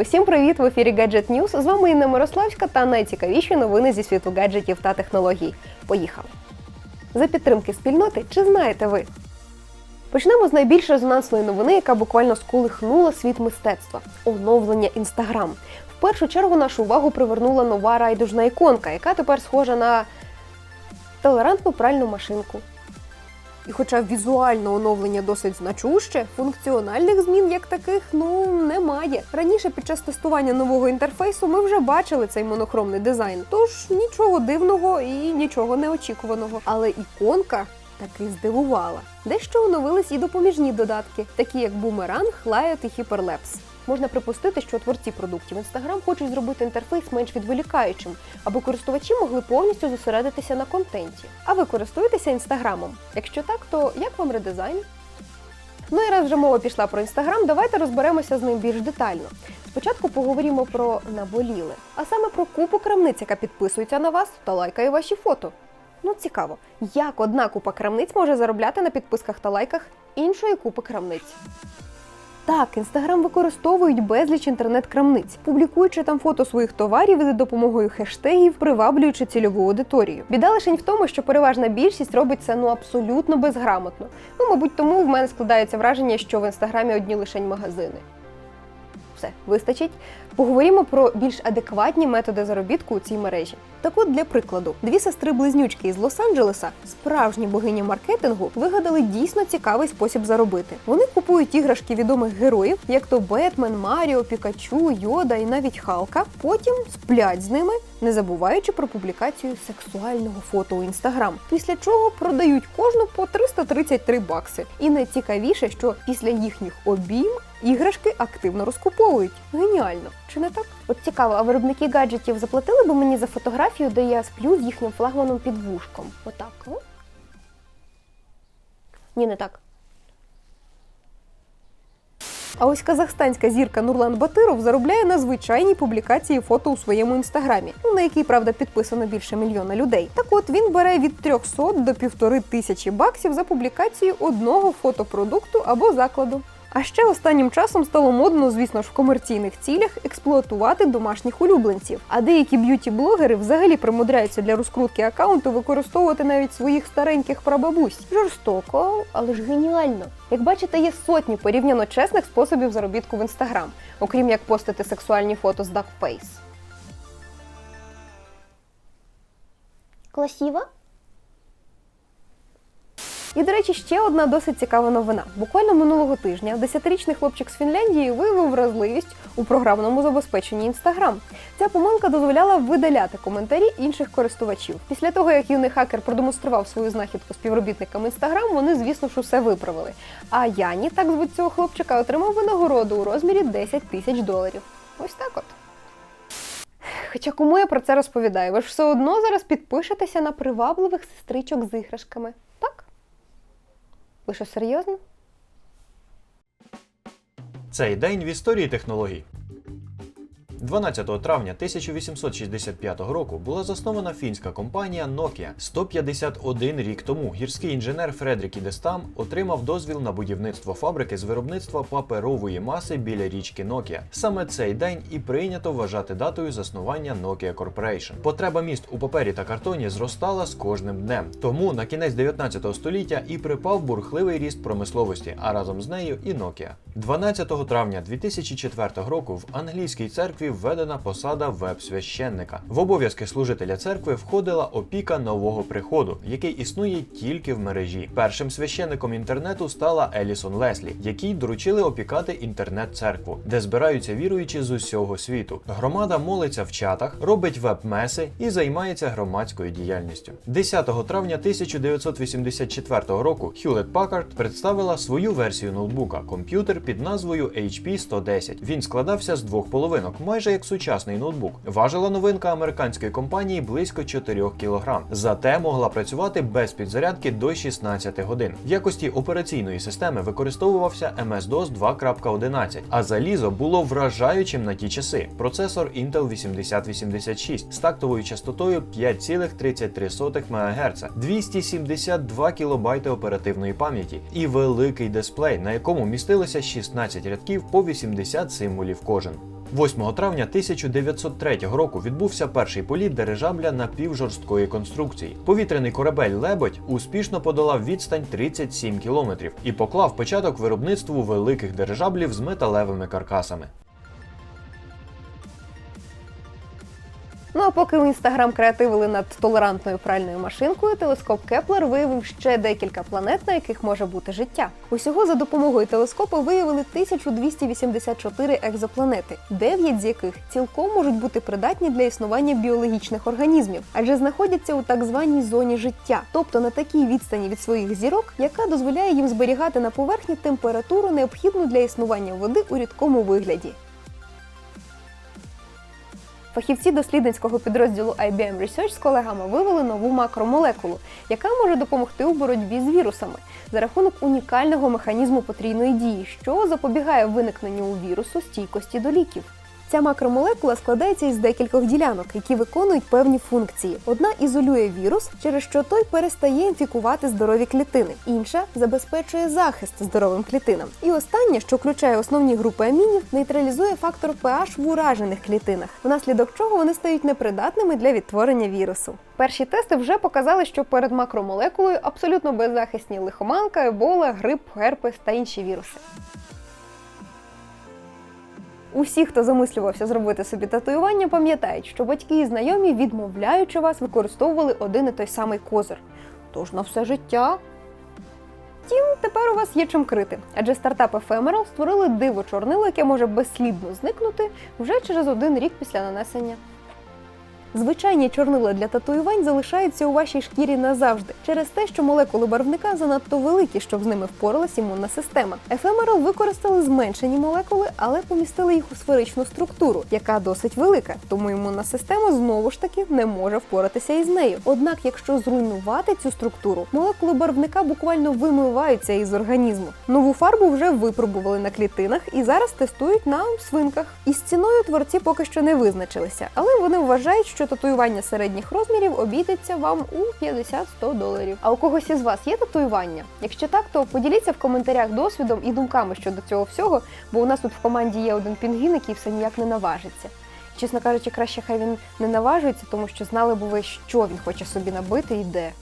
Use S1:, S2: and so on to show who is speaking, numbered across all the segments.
S1: Усім привіт! В ефірі Gadget News. З вами Інна Мирославська та найцікавіші новини зі світу гаджетів та технологій. Поїхали! За підтримки спільноти, чи знаєте ви? Почнемо з найбільш резонансної новини, яка буквально сколихнула світ мистецтва оновлення Інстаграм. В першу чергу нашу увагу привернула нова райдужна іконка, яка тепер схожа на толерантну пральну машинку. І хоча візуально оновлення досить значуще, функціональних змін як таких ну немає. Раніше під час тестування нового інтерфейсу ми вже бачили цей монохромний дизайн, тож нічого дивного і нічого неочікуваного. Але іконка таки здивувала. Дещо оновились і допоміжні додатки, такі як бумеранг, лайот і хіперлепс. Можна припустити, що творці продуктів Instagram хочуть зробити інтерфейс менш відволікаючим, аби користувачі могли повністю зосередитися на контенті. А ви користуєтеся інстаграмом? Якщо так, то як вам редизайн? Ну і раз вже мова пішла про інстаграм, давайте розберемося з ним більш детально. Спочатку поговоримо про наболіле, а саме про купу крамниць, яка підписується на вас та лайкає ваші фото. Ну цікаво, як одна купа крамниць може заробляти на підписках та лайках іншої купи крамниць. Так, інстаграм використовують безліч інтернет-крамниць, публікуючи там фото своїх товарів і за допомогою хештегів, приваблюючи цільову аудиторію. Біда лишень в тому, що переважна більшість робить це ну абсолютно безграмотно. Ну, мабуть, тому в мене складається враження, що в інстаграмі одні лишень магазини. Все, вистачить. Поговоримо про більш адекватні методи заробітку у цій мережі. Так от, для прикладу, дві сестри-близнючки із Лос-Анджелеса, справжні богині маркетингу, вигадали дійсно цікавий спосіб заробити. Вони купують іграшки відомих героїв, як то Бетмен, Маріо, Пікачу, Йода і навіть Халка. Потім сплять з ними, не забуваючи про публікацію сексуального фото у інстаграм. Після чого продають кожну по 333 бакси. І найцікавіше, що після їхніх обійм іграшки активно розкуповують. Геніально, чи не так? От цікаво, а виробники гаджетів заплатили би мені за фотографію, де я сплю з їхнім флагманом під вушком. Отак. о? Ні, не так. А ось казахстанська зірка Нурлан Батиров заробляє на звичайній публікації фото у своєму інстаграмі, ну на який правда підписано більше мільйона людей. Так от він бере від 300 до півтори тисячі баксів за публікацію одного фотопродукту або закладу. А ще останнім часом стало модно, звісно ж, в комерційних цілях експлуатувати домашніх улюбленців. А деякі б'юті-блогери взагалі примудряються для розкрутки аккаунту використовувати навіть своїх стареньких прабабусь. Жорстоко, але ж геніально. Як бачите, є сотні порівняно чесних способів заробітку в інстаграм, окрім як постити сексуальні фото з дакфейс. Красиво? І, до речі, ще одна досить цікава новина. Буквально минулого тижня десятирічний хлопчик з Фінляндії виявив вразливість у програмному забезпеченні Instagram. Ця помилка дозволяла видаляти коментарі інших користувачів. Після того, як юний хакер продемонстрував свою знахідку співробітникам Instagram, вони, звісно ж, усе виправили. А Яні, так звуть цього хлопчика, отримав винагороду у розмірі 10 тисяч доларів. Ось так от. Хоча кому я про це розповідаю? Ви ж все одно зараз підпишетеся на привабливих сестричок з іграшками. Ви що, серйозно?
S2: Цей день в історії технологій. 12 травня 1865 року була заснована фінська компанія Nokia. 151 рік тому гірський інженер Фредрік Ідестам отримав дозвіл на будівництво фабрики з виробництва паперової маси біля річки Nokia. Саме цей день і прийнято вважати датою заснування Nokia Corporation. Потреба міст у папері та картоні зростала з кожним днем. Тому на кінець 19 століття і припав бурхливий ріст промисловості, а разом з нею і Nokia. 12 травня 2004 року в англійській церкві введена посада веб-священника. В обов'язки служителя церкви входила опіка нового приходу, який існує тільки в мережі. Першим священником інтернету стала Елісон Леслі, якій доручили опікати інтернет-церкву, де збираються віруючі з усього світу. Громада молиться в чатах, робить веб-меси і займається громадською діяльністю. 10 травня 1984 року Hewlett Packard представила свою версію ноутбука комп'ютер під назвою HP 110. Він складався з двох половинок, майже як сучасний ноутбук. Важила новинка американської компанії близько 4 кг. Зате могла працювати без підзарядки до 16 годин. В якості операційної системи використовувався MS-DOS 2.11, а залізо було вражаючим на ті часи. Процесор Intel 8086 з тактовою частотою 5,33 МГц, 272 кБ оперативної пам'яті і великий дисплей, на якому містилося 16 рядків по 80 символів кожен. 8 травня 1903 року відбувся перший політ дирижабля напівжорсткої конструкції. Повітряний корабель Лебедь успішно подолав відстань 37 кілометрів і поклав початок виробництву великих дирижаблів з металевими каркасами.
S1: Ну а поки в інстаграм креативили над толерантною пральною машинкою, телескоп Кеплер виявив ще декілька планет, на яких може бути життя. Усього за допомогою телескопу виявили 1284 екзопланети, 9 з яких цілком можуть бути придатні для існування біологічних організмів, адже знаходяться у так званій зоні життя, тобто на такій відстані від своїх зірок, яка дозволяє їм зберігати на поверхні температуру, необхідну для існування води у рідкому вигляді. Фахівці дослідницького підрозділу IBM Research з колегами вивели нову макромолекулу, яка може допомогти у боротьбі з вірусами за рахунок унікального механізму потрійної дії, що запобігає виникненню у вірусу стійкості до ліків. Ця макромолекула складається із декількох ділянок, які виконують певні функції. Одна ізолює вірус, через що той перестає інфікувати здорові клітини. Інша забезпечує захист здоровим клітинам. І остання, що включає основні групи амінів, нейтралізує фактор pH в уражених клітинах, внаслідок чого вони стають непридатними для відтворення вірусу. Перші тести вже показали, що перед макромолекулою абсолютно беззахисні лихоманка, ебола, грип, герпес та інші віруси. Усі, хто замислювався зробити собі татуювання, пам'ятають, що батьки і знайомі, відмовляючи вас, використовували один і той самий козир. Тож на все життя. Втім, тепер у вас є чим крити, адже стартап Ephemeral створили диво чорнило, яке може безслідно зникнути вже через один рік після нанесення. Звичайні чорнила для татуювань залишаються у вашій шкірі назавжди через те, що молекули барвника занадто великі, щоб з ними впоралась імунна система. Ефемерал використали зменшені молекули, але помістили їх у сферичну структуру, яка досить велика, тому імунна система знову ж таки не може впоратися із нею. Однак, якщо зруйнувати цю структуру, молекули барвника буквально вимиваються із організму. Нову фарбу вже випробували на клітинах і зараз тестують на свинках. Із ціною творці поки що не визначилися, але вони вважають, що татуювання середніх розмірів обійдеться вам у 50-100 доларів. А у когось із вас є татуювання? Якщо так, то поділіться в коментарях досвідом і думками щодо цього всього, бо у нас тут в команді є один пінгвін, який все ніяк не наважиться. Чесно кажучи, краще хай він не наважується, тому що знали б ви, що він хоче собі набити і де.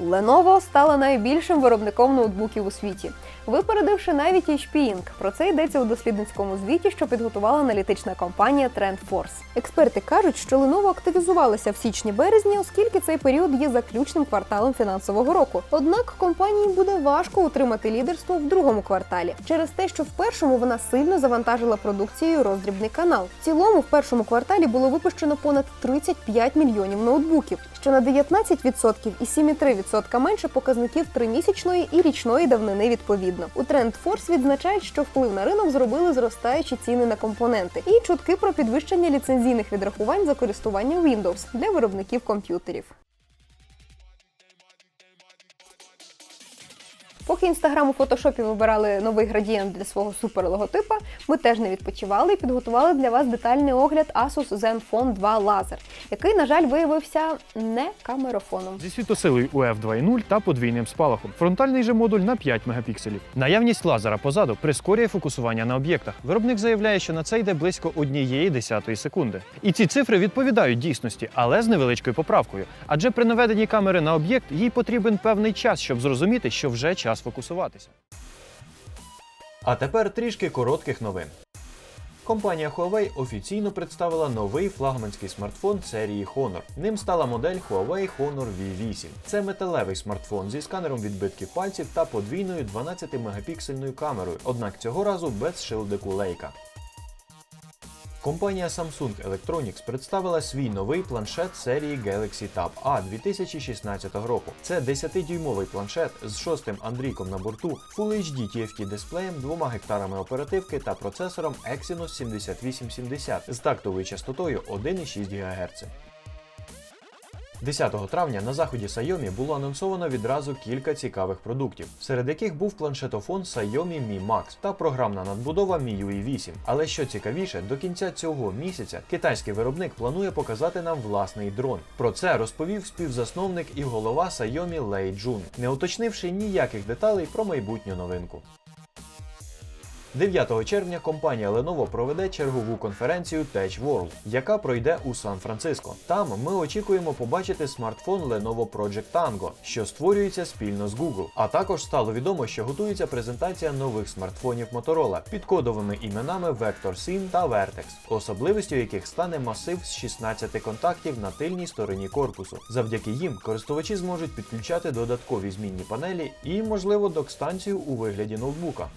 S1: Lenovo стала найбільшим виробником ноутбуків у світі, випередивши навіть HP Inc. Про це йдеться у дослідницькому звіті, що підготувала аналітична компанія TrendForce. Експерти кажуть, що Lenovo активізувалася в січні-березні, оскільки цей період є заключним кварталом фінансового року. Однак компанії буде важко утримати лідерство в другому кварталі через те, що в першому вона сильно завантажила продукцією роздрібний канал. В цілому в першому кварталі було випущено понад 35 мільйонів ноутбуків, що на 19% і 7,3% менше показників тримісячної і річної давнини відповідно. У TrendForce відзначають, що вплив на ринок зробили зростаючі ціни на компоненти і чутки про підвищення ліцензійних відрахувань за користування Windows для виробників комп'ютерів. Поки інстаграм у фотошопі вибирали новий градієнт для свого суперлоготипа, ми теж не відпочивали і підготували для вас детальний огляд Asus Zenfone 2 Laser, який, на жаль, виявився не камерофоном.
S3: Зі світосилою UF 2.0 та подвійним спалахом. Фронтальний же модуль на 5 мегапікселів. Наявність лазера позаду прискорює фокусування на об'єктах. Виробник заявляє, що на це йде близько однієї десятої секунди. І ці цифри відповідають дійсності, але з невеличкою поправкою. Адже при наведенні камери на об'єкт їй потрібен певний час, щоб зрозуміти, що вже час фокусуватися.
S2: А тепер трішки коротких новин. Компанія Huawei офіційно представила новий флагманський смартфон серії Honor. Ним стала модель Huawei Honor V8. Це металевий смартфон зі сканером відбитків пальців та подвійною 12-мегапіксельною камерою, однак цього разу без шилдику Leica. Компанія Samsung Electronics представила свій новий планшет серії Galaxy Tab A 2016 року. Це 10-дюймовий планшет з шостим Андрійком на борту, Full HD TFT дисплеєм, 2 гектарами оперативки та процесором Exynos 7870 з тактовою частотою 1,6 ГГц. 10 травня на заході Xiaomi було анонсовано відразу кілька цікавих продуктів, серед яких був планшетофон Xiaomi Mi Max та програмна надбудова MIUI 8. Але що цікавіше, до кінця цього місяця китайський виробник планує показати нам власний дрон. Про це розповів співзасновник і голова Xiaomi Лей Джун, не уточнивши ніяких деталей про майбутню новинку. 9 червня компанія Lenovo проведе чергову конференцію Tech World, яка пройде у Сан-Франциско. Там ми очікуємо побачити смартфон Lenovo Project Tango, що створюється спільно з Google. А також стало відомо, що готується презентація нових смартфонів Motorola під кодовими іменами Vector SIM та Vertex, особливістю яких стане масив з 16 контактів на тильній стороні корпусу. Завдяки їм користувачі зможуть підключати додаткові змінні панелі і, можливо, док-станцію у вигляді ноутбука.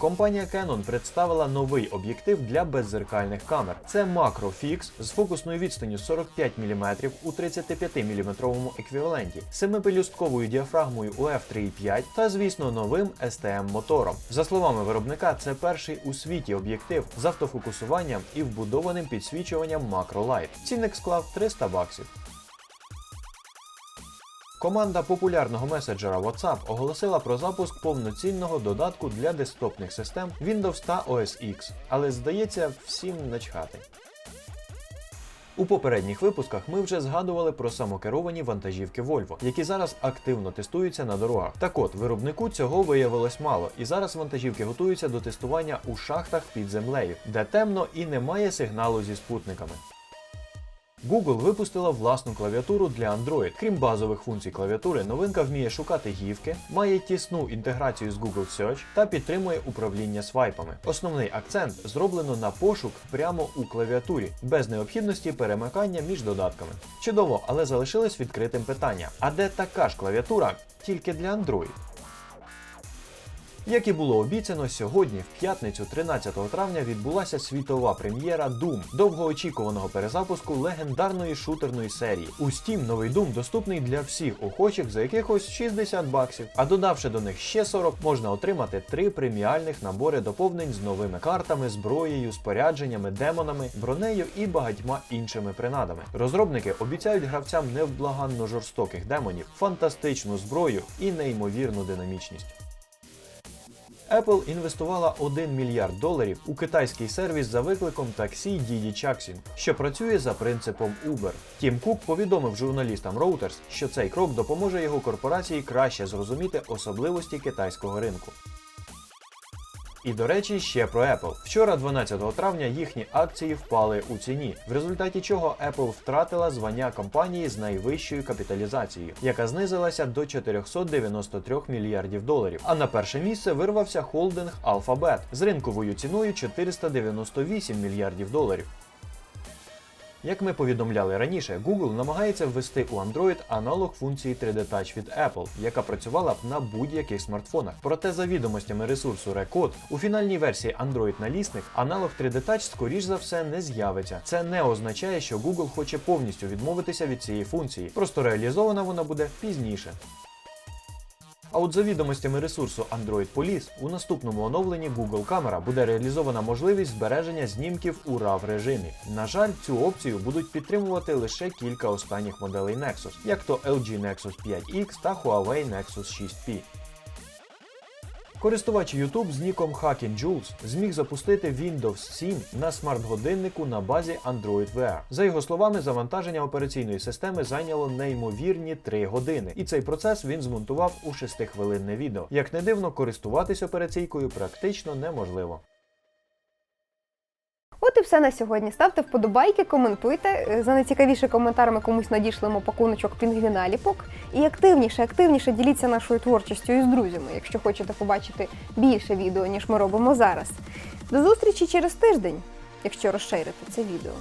S2: Компанія Canon представила новий об'єктив для беззеркальних камер. Це Macro Fix з фокусною відстанню 45 мм у 35 мм еквіваленті, 7-пелюстковою діафрагмою у f3.5 та, звісно, новим STM мотором. За словами виробника, це перший у світі об'єктив з автофокусуванням і вбудованим підсвічуванням Macro Цінник склав 300 баксів. Команда популярного меседжера WhatsApp оголосила про запуск повноцінного додатку для десктопних систем Windows та OS X, але здається, всім начхати. У попередніх випусках ми вже згадували про самокеровані вантажівки Volvo, які зараз активно тестуються на дорогах. Так от, виробнику цього виявилось мало, і зараз вантажівки готуються до тестування у шахтах під землею, де темно і немає сигналу зі спутниками. Google випустила власну клавіатуру для Android. Крім базових функцій клавіатури, новинка вміє шукати гівки, має тісну інтеграцію з Google Search та підтримує управління свайпами. Основний акцент зроблено на пошук прямо у клавіатурі, без необхідності перемикання між додатками. Чудово, але залишилось відкритим питання: а де така ж клавіатура тільки для Android? Як і було обіцяно, сьогодні, в п'ятницю, 13 травня, відбулася світова прем'єра Doom, довгоочікуваного перезапуску легендарної шутерної серії. У Steam новий Doom доступний для всіх охочих за якихось 60 баксів. А додавши до них ще 40, можна отримати три преміальних набори доповнень з новими картами, зброєю, спорядженнями, демонами, бронею і багатьма іншими принадами. Розробники обіцяють гравцям невблаганно жорстоких демонів, фантастичну зброю і неймовірну динамічність. Apple інвестувала 1 мільярд доларів у китайський сервіс за викликом таксі Діді Чаксін, що працює за принципом Uber. Тім Кук повідомив журналістам Reuters, що цей крок допоможе його корпорації краще зрозуміти особливості китайського ринку. І до речі, ще про Apple. Вчора, 12 травня, їхні акції впали у ціні, в результаті чого Apple втратила звання компанії з найвищою капіталізацією, яка знизилася до 493 мільярдів доларів. А на перше місце вирвався холдинг Alphabet з ринковою ціною 498 мільярдів доларів. Як ми повідомляли раніше, Google намагається ввести у Android аналог функції 3D Touch від Apple, яка працювала б на будь-яких смартфонах. Проте за відомостями ресурсу Recode, у фінальній версії Android налісник аналог 3D Touch скоріш за все не з'явиться. Це не означає, що Google хоче повністю відмовитися від цієї функції, просто реалізована вона буде пізніше. А от за відомостями ресурсу Android Police, у наступному оновленні Google Камера буде реалізована можливість збереження знімків у RAW режимі. На жаль, цю опцію будуть підтримувати лише кілька останніх моделей Nexus, як то LG Nexus 5X та Huawei Nexus 6P. Користувач YouTube з ніком Hacking Jules зміг запустити Windows 7 на смарт-годиннику на базі Android Wear. За його словами, завантаження операційної системи зайняло неймовірні 3 години, і цей процес він змонтував у 6-хвилинне відео. Як не дивно, користуватись операційкою практично неможливо.
S1: От і все на сьогодні. Ставте вподобайки, коментуйте. Е, За найцікавіше коментарами комусь надішлемо пакуночок пінгвіналіпок. І активніше, активніше діліться нашою творчістю із друзями, якщо хочете побачити більше відео, ніж ми робимо зараз. До зустрічі через тиждень, якщо розширити це відео.